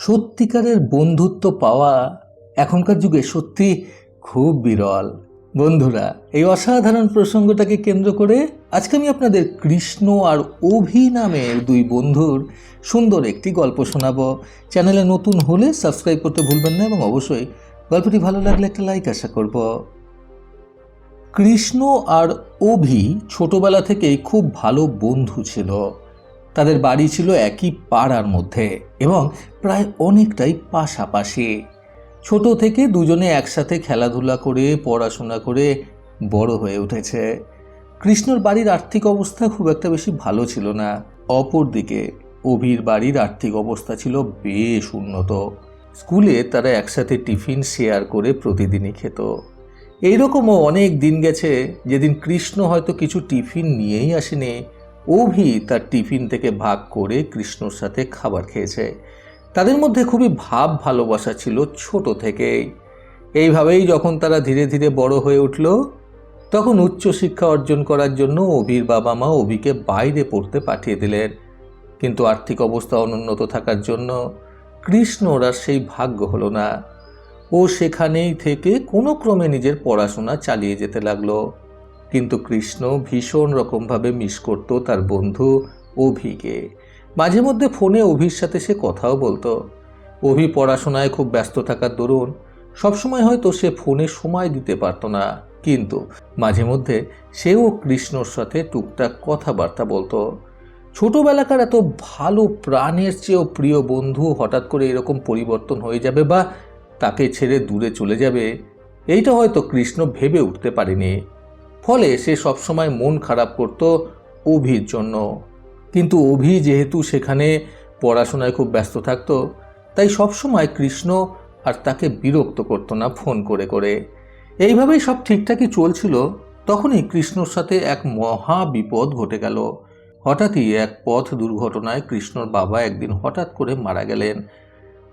সত্যিকারের বন্ধুত্ব পাওয়া এখনকার যুগে সত্যি খুব বিরল। বন্ধুরা, এই অসাধারণ প্রসঙ্গটাকে কেন্দ্র করে আজকে আমি আপনাদের কৃষ্ণ আর অভি নামের দুই বন্ধুর সুন্দর একটি গল্প শোনাবো। চ্যানেলে নতুন হলে সাবস্ক্রাইব করতে ভুলবেন না এবং অবশ্যই গল্পটি ভালো লাগলে একটা লাইক আশা করব। কৃষ্ণ আর অভি ছোটবেলা থেকেই খুব ভালো বন্ধু ছিল। তাদের বাড়ি ছিল একই পাড়ার মধ্যে এবং প্রায় অনেকটাই পাশাপাশি। ছোট থেকে দুজনে একসাথে খেলাধুলা করে, পড়াশোনা করে বড় হয়ে উঠেছে। কৃষ্ণর বাড়ির আর্থিক অবস্থা খুব একটা বেশি ভালো ছিল না। অপরদিকে, অভির বাড়ির আর্থিক অবস্থা ছিল বেশ উন্নত। স্কুলে তারা একসাথে টিফিন শেয়ার করে প্রতিদিনই খেত। এইরকমও অনেক দিন গেছে, যেদিন কৃষ্ণ হয়তো কিছু টিফিন নিয়েই আসেনি। অভি তার টিফিন থেকে ভাগ করে কৃষ্ণর সাথে খাবার খেয়েছে। তাদের মধ্যে খুবই ভাব ভালোবাসা ছিল ছোট থেকেই। এইভাবেই যখন তারা ধীরে ধীরে বড় হয়ে উঠল, তখন উচ্চশিক্ষা অর্জন করার জন্য অভির বাবা মা অভিকে বাইরে পড়তে পাঠিয়ে দিলেন। কিন্তু আর্থিক অবস্থা অনুন্নত থাকার জন্য কৃষ্ণর আর সেই ভাগ্য হলো না। ও সেখানেই থেকে কোনো ক্রমে নিজের পড়াশোনা চালিয়ে যেতে লাগল। কিন্তু কৃষ্ণ ভীষণ রকমভাবে মিস করতো তার বন্ধু অভিকে। মাঝে মধ্যে ফোনে অভির সাথে সে কথাও বলতো। অভি পড়াশোনায় খুব ব্যস্ত থাকার দরুন সবসময় হয়তো সে ফোনে সময় দিতে পারতো না, কিন্তু মাঝে মধ্যে সেও কৃষ্ণর সাথে টুকটাক কথাবার্তা বলতো। ছোটবেলাকার এত ভালো প্রাণের চেয়েও প্রিয় বন্ধু হঠাৎ করে এরকম পরিবর্তন হয়ে যাবে বা তাকে ছেড়ে দূরে চলে যাবে, এইটা হয়তো কৃষ্ণ ভেবে উঠতে পারেনি। ফলে সে সবসময় মন খারাপ করত অভির জন্য। কিন্তু অভি যেহেতু সেখানে পড়াশোনায় খুব ব্যস্ত থাকতো, তাই সবসময় কৃষ্ণ আর তাকে বিরক্ত করতো না ফোন করে করে। এইভাবেই সব ঠিকঠাকই চলছিল, তখনই কৃষ্ণর সাথে এক মহা বিপদ ঘটে গেল। হঠাৎই এক পথ দুর্ঘটনায় কৃষ্ণর বাবা একদিন হঠাৎ করে মারা গেলেন।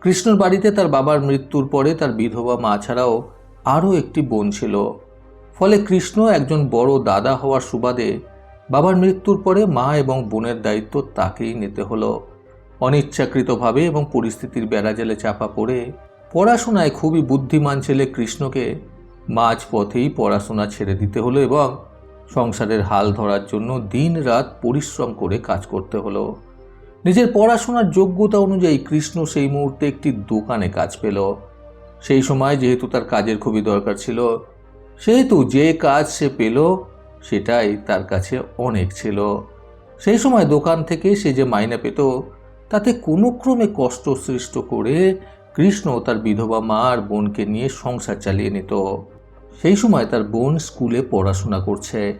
কৃষ্ণর বাড়িতে তার বাবার মৃত্যুর পরে তার বিধবা মা ছাড়াও আরও একটি বোন ছিল। ফলে কৃষ্ণ একজন বড় দাদা হওয়ার সুবাদে বাবার মৃত্যুর পরে মা এবং বোনের দায়িত্ব তাকেই নিতে হলো। অনিচ্ছাকৃতভাবে এবং পরিস্থিতির বেড়াজালে চাপা পড়ে পড়াশোনায় খুবই বুদ্ধিমান ছেলে কৃষ্ণকে মাঝ পথেই পড়াশোনা ছেড়ে দিতে হলো এবং সংসারের হাল ধরার জন্য দিন রাত পরিশ্রম করে কাজ করতে হলো। নিজের পড়াশোনার যোগ্যতা অনুযায়ী কৃষ্ণ সেই মুহূর্তে একটি দোকানে কাজ পেল। সেই সময় যেহেতু তার কাজের খুবই দরকার ছিল সেহেতু যে কাজ সে পেল, সেটাই তার কাছে অনেক ছিল। সেই সময় দোকান থেকে সে যে মাইনে পেত, তাতে কোনো ক্রমে কষ্ট সৃষ্ট করে কৃষ্ণ তার বিধবা মা আর বোনকে নিয়ে সংসার চালিয়ে নিত। সেই সময় তার বোন স্কুলে পড়াশোনা করছে।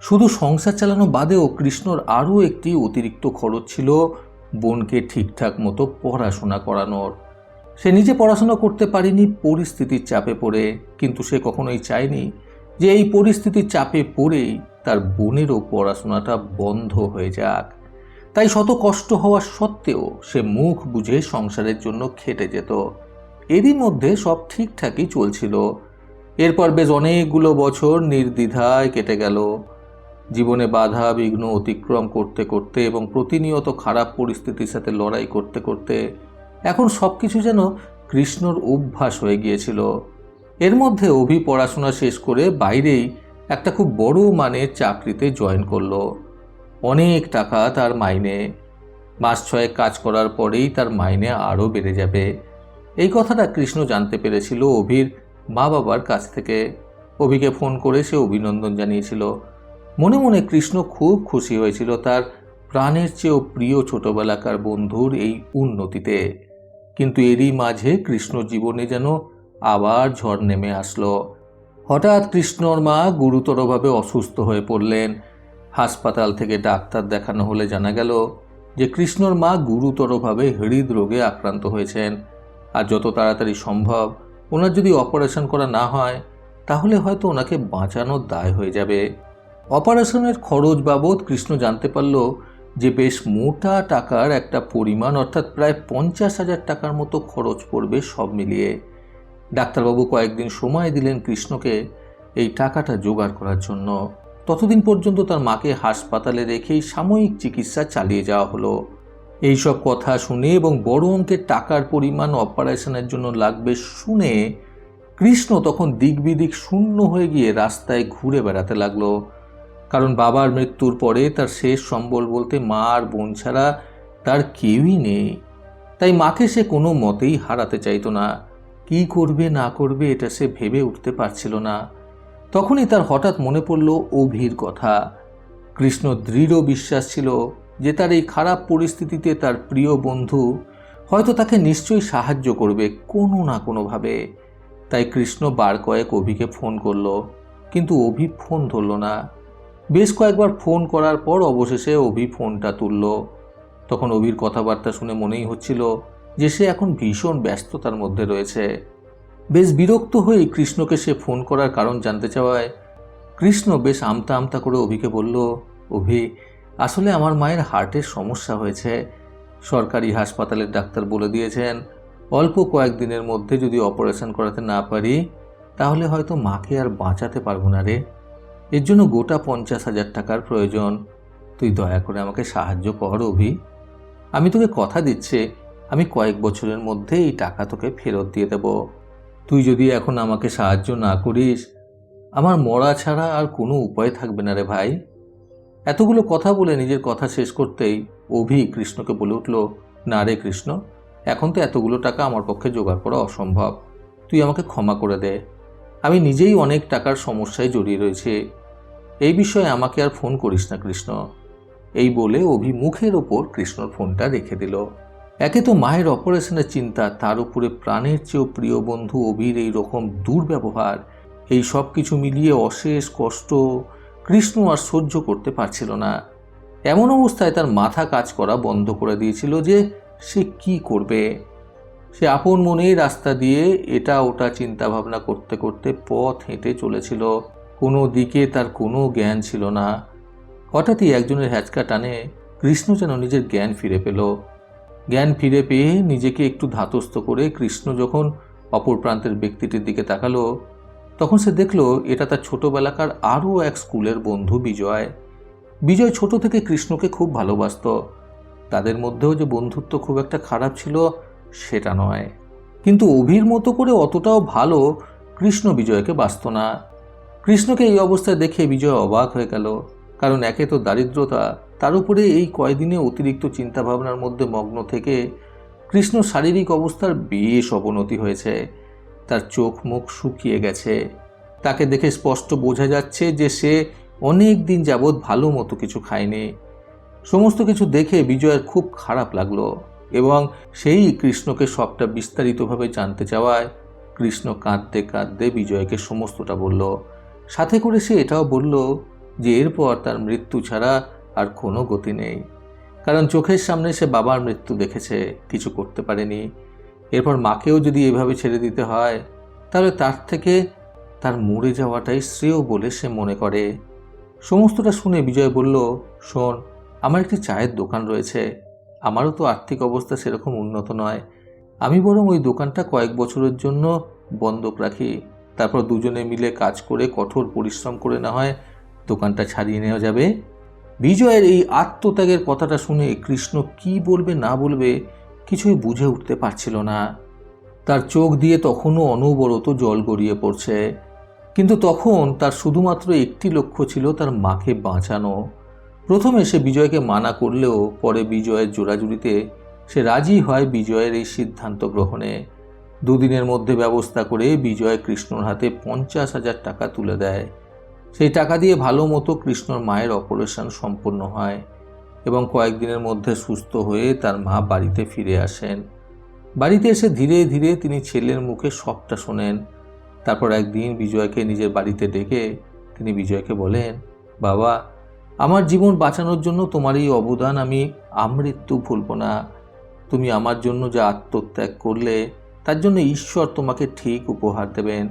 শুধু সংসার চালানো বাদেও কৃষ্ণর আরও একটি অতিরিক্ত খরচ ছিল বোনকে ঠিকঠাক মতো পড়াশোনা করানোর। সে নিজে পড়াশোনা করতে পারেনি, পরিস্থিতির চাপে পড়ে, কিন্তু সে কখনোই চায়নি যে এই পরিস্থিতির চাপে পড়েই তার বোনেরও পড়াশোনাটা বন্ধ হয়ে যাক। তাই শত কষ্ট হওয়া সত্ত্বেও সে মুখ বুঝে সংসারের জন্য খেটে যেত। এরই মধ্যে সব ঠিকঠাকই চলছিল। এরপর বেশ অনেকগুলো বছর নির্দ্বিধায় কেটে গেল। জীবনে বাধা, বিঘ্ন অতিক্রম করতে করতে এবং প্রতিনিয়ত খারাপ পরিস্থিতির সাথে লড়াই করতে করতে এখন সব কিছু যেন কৃষ্ণর অভ্যাস হয়ে গিয়েছিল। এর মধ্যে অভি পড়াশোনা শেষ করে বাইরেই একটা খুব বড় মানের চাকরিতে জয়েন করল। অনেক টাকা তার মাইনে। মাস ছয়েক কাজ করার পরেই তার মাইনে আরও বেড়ে যাবে। এই কথাটা কৃষ্ণ জানতে পেরেছিল অভির মা বাবার কাছ থেকে। অভিকে ফোন করে সে অভিনন্দন জানিয়েছিল। মনে মনে কৃষ্ণ খুব খুশি হয়েছিল তার প্রাণের চেয়েও প্রিয় ছোটবেলাকার বন্ধুর এই উন্নতিতে। কিন্তু এরই মাঝে কৃষ্ণ জীবনে যেন আবার ঝড় নেমে আসলো। হঠাৎ কৃষ্ণর মা গুরুতরভাবে অসুস্থ হয়ে পড়লেন। হাসপাতাল থেকে ডাক্তার দেখানো হলে জানা গেল যে কৃষ্ণর মা গুরুতরভাবে হৃদরোগে আক্রান্ত হয়েছেন। আর যত তাড়াতাড়ি সম্ভব ওনার যদি অপারেশন করা না হয়, তাহলে হয়তো ওনাকে বাঁচানোর দায় হয়ে যাবে। অপারেশনের খরচ বাবদ কৃষ্ণ জানতে পারল যে বেশ মোটা টাকার একটা পরিমাণ, অর্থাৎ প্রায় পঞ্চাশ হাজার টাকার মতো খরচ পড়বে সব মিলিয়ে। ডাক্তারবাবু কয়েকদিন সময় দিলেন কৃষ্ণকে এই টাকাটা জোগাড় করার জন্য। ততদিন পর্যন্ত তার মাকে হাসপাতালে রেখেই সাময়িক চিকিৎসা চালিয়ে যাওয়া হলো। এইসব কথা শুনে এবং বড় অঙ্কের টাকার পরিমাণ অপারেশনের জন্য লাগবে শুনে কৃষ্ণ তখন দিক বিদিক শূন্য হয়ে গিয়ে রাস্তায় ঘুরে বেড়াতে লাগল। কারণ বাবার মৃত্যুর পরে তার শেষ সম্বল বলতে মা আর বোন ছাড়া তার কেউই নেই। তাই মাকে সে কোনো মতেই হারাতে চাইতো না। কি করবে, না করবে, এটা সে ভেবে উঠতে পারছিল না। তখনই তার হঠাৎ মনে পড়ল অভির কথা। কৃষ্ণ দৃঢ় বিশ্বাস ছিল যে তার এই খারাপ পরিস্থিতিতে তার প্রিয় বন্ধু হয়তো তাকে নিশ্চয়ই সাহায্য করবে কোনো না কোনোভাবে। তাই কৃষ্ণ বার কয়েক অভিকে ফোন করল, কিন্তু অভি ফোন ধরল না। বেশ কয়েকবার ফোন করার পর অবশেষে অভি ফোনটা তুলল। তখন অভির কথাবার্তা শুনে মনেই হচ্ছিল যে সে এখন ভীষণ ব্যস্ততার মধ্যে রয়েছে। বেশ বিরক্ত হয়ে কৃষ্ণকে সে ফোন করার কারণ জানতে চাওয়ায় কৃষ্ণ বেশ আমতা আমতা করে অভিকে বলল, অভি, আসলে আমার মায়ের হার্টের সমস্যা হয়েছে। সরকারি হাসপাতালের ডাক্তার বলে দিয়েছেন, অল্প কয়েকদিনের মধ্যে যদি অপারেশন করাতে না পারি, তাহলে হয়তো মাকে আর বাঁচাতে পারব না রে। এর জন্য গোটা পঞ্চাশ হাজার টাকার প্রয়োজন। তুই দয়া করে আমাকে সাহায্য কর, অভি। আমি তোকে কথা দিচ্ছে, আমি কয়েক বছরের মধ্যে এই টাকা তোকে ফেরত দিয়ে দেব। তুই যদি এখন আমাকে সাহায্য না করিস, আমার মরা ছাড়া আর কোনো উপায় থাকবে না রে ভাই। এতগুলো কথা বলে নিজের কথা শেষ করতেই অভি কৃষ্ণকে বলে উঠল, না রে কৃষ্ণ, এখন তো এতগুলো টাকা আমার পক্ষে জোগাড় করা অসম্ভব। তুই আমাকে ক্ষমা করে দে। আমি নিজেই অনেক টাকার সমস্যায় জড়িয়ে রয়েছে। এই বিষয়ে আমাকে আর ফোন করিস না, কৃষ্ণ। এই বলে অভি মুখের ওপর কৃষ্ণর ফোনটা রেখে দিল। একে তো মায়ের অপারেশনের চিন্তা, তার উপরে প্রাণের চেয়েও প্রিয় বন্ধু অভির এই রকম দুর্ব্যবহার, এই সব কিছু মিলিয়ে অশেষ কষ্ট কৃষ্ণ আর সহ্য করতে পারছিল না। এমন অবস্থায় তার মাথা কাজ করা বন্ধ করে দিয়েছিল যে সে কি করবে। সে আপন মনেই রাস্তা দিয়ে এটা ওটা চিন্তা ভাবনা করতে করতে পথ হেঁটে চলেছিল। কোনো দিকে তার কোনো জ্ঞান ছিল না। হঠাৎই একজনের হ্যাচকা টানে কৃষ্ণ যেন নিজের জ্ঞান ফিরে পেল। জ্ঞান ফিরে পেয়ে নিজেকে একটু ধাতস্থ করে কৃষ্ণ যখন অপর প্রান্তের ব্যক্তিটির দিকে তাকালো, তখন সে দেখল, এটা তার ছোটবেলাকার আরও এক স্কুলের বন্ধু বিজয়। বিজয় ছোট থেকে কৃষ্ণকে খুব ভালোবাসত। তাদের মধ্যেও যে বন্ধুত্ব খুব একটা খারাপ ছিল সেটা নয়। কিন্তু অভির মতো করে অতটাও ভালো কৃষ্ণ বিজয়কে বাসত না। কৃষ্ণকে এই অবস্থায় দেখে বিজয় অবাক হয়ে গেল। কারণ একে তো দারিদ্রতা, তার উপরে এই কয়দিনে অতিরিক্ত চিন্তাভাবনার মধ্যে মগ্ন থেকে কৃষ্ণ শারীরিক অবস্থার বেশ অবনতি হয়েছে। তার চোখ মুখ শুকিয়ে গেছে। তাকে দেখে স্পষ্ট বোঝা যাচ্ছে যে সে অনেক দিন যাবৎ ভালো মতো কিছু খায়নি। সমস্ত কিছু দেখে বিজয়ের খুব খারাপ লাগল। এবং সেই কৃষ্ণকে সবটা বিস্তারিতভাবে জানতে চাওয়ায় কৃষ্ণ কাঁদতে কাঁদতে বিজয়কে সমস্তটা বলল। সাথে করে সে এটাও বলল যে এরপর তার মৃত্যু ছাড়া আর কোনো গতি নেই। কারণ চোখের সামনে সে বাবার মৃত্যু দেখেছে, কিছু করতে পারেনি। এরপর মাকেও যদি এভাবে ছেড়ে দিতে হয়, তাহলে তার থেকে তার মরে যাওয়াটাই শ্রেয় বলে সে মনে করে। সমস্তটা শুনে বিজয় বলল, শোন, আমার একটি চায়ের দোকান রয়েছে। আমারও তো আর্থিক অবস্থা সেরকম উন্নত নয়। আমি বরং ওই দোকানটা কয়েক বছরের জন্য বন্ধক রাখি। তারপর দুজনে মিলে কাজ করে কঠোর পরিশ্রম করে না হয় দোকানটা ছাড়িয়ে নেওয়া যাবে। বিজয়ের এই আত্মত্যাগের কথাটা শুনে কৃষ্ণ কি বলবে না বলবে কিছুই বুঝে উঠতে পারছিল না। তার চোখ দিয়ে তখনও অনবরত জল গড়িয়ে পড়ছে। কিন্তু তখন তার শুধুমাত্র একটি লক্ষ্য ছিল তার মাকে বাঁচানো। প্রথমে সে বিজয়কে মানা করলেও পরে বিজয়ের জোড়াজুড়িতে সে রাজি হয় বিজয়ের এই সিদ্ধান্ত গ্রহণে। দুদিনের মধ্যে ব্যবস্থা করে বিজয় কৃষ্ণর হাতে পঞ্চাশ হাজার টাকা তুলে দেয়। সেই টাকা দিয়ে ভালো মতো কৃষ্ণর মায়ের অপারেশন সম্পন্ন হয় এবং কয়েকদিনের মধ্যে সুস্থ হয়ে তার মা বাড়িতে ফিরে আসেন। বাড়িতে এসে ধীরে ধীরে তিনি ছেলের মুখে সবটা শোনেন। তারপর একদিন বিজয়কে নিজের বাড়িতে ডেকে তিনি বিজয়কে বলেন, বাবা আমার জীবন বাঁচানোর জন্য তোমার এই অবদান আমি আমৃত্যু ভুলব না। তুমি আমার জন্য যা আত্মত্যাগ করলে, তার জন্য ঈশ্বর তোমাকে ঠিক উপহার দেবেন।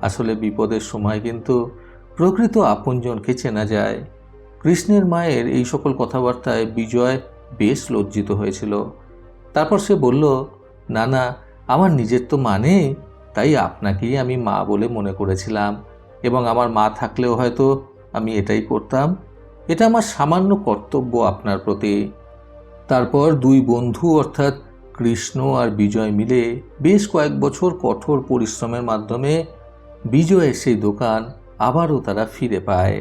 আসলে বিপদের সময় কিন্তু প্রকৃত আপনজনকে চেনা যায়। কৃষ্ণের মায়ের এই সকল কথাবার্তায় বিজয় বেশ লজ্জিত হয়েছিল। তারপর সে বলল, না না, আমার নিজের তো মানে তাই আপনাকেই আমি মা বলে মনে করেছিলাম। এবং আমার মা থাকলেও হয়তো আমি এটাই করতাম। এটা আমার সামান্য কর্তব্য আপনার প্রতি। তারপর দুই বন্ধু অর্থাৎ কৃষ্ণ আর বিজয় মিলে বেশ কয়েক বছর কঠোর পরিশ্রমের মাধ্যমে বিজয়ের সেই দোকান আবারও তারা ফিরে পায়।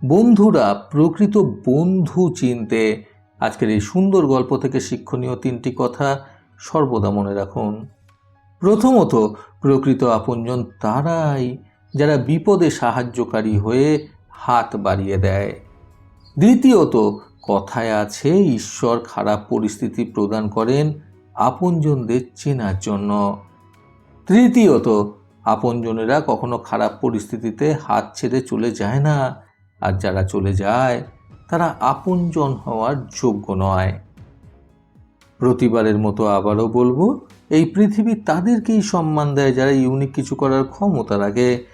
বন্ধুরা, প্রকৃত বন্ধু চিনতে আজকের এই সুন্দর গল্প থেকে শিক্ষণীয় তিনটি কথা সর্বদা মনে রাখুন। প্রথমত, প্রকৃত আপনজন তারাই যারা বিপদে সাহায্যকারী হয়ে হাত বাড়িয়ে দেয়। দ্বিতীয়ত, কথায় আছে, ঈশ্বর খারাপ পরিস্থিতি প্রদান করেন আপনজনদের চেনার জন্য। তৃতীয়ত, আপনজনেরা কখনো খারাপ পরিস্থিতিতে হাত ছেড়ে চলে যায় না। আর যারা চলে যায়, তারা আপনজন হওয়ার যোগ্য নয়। প্রতিবারের মতো আবারও বলব, এই পৃথিবী তাদেরকেই সম্মান দেয় যারা ইউনিক কিছু করার ক্ষমতা রাখে।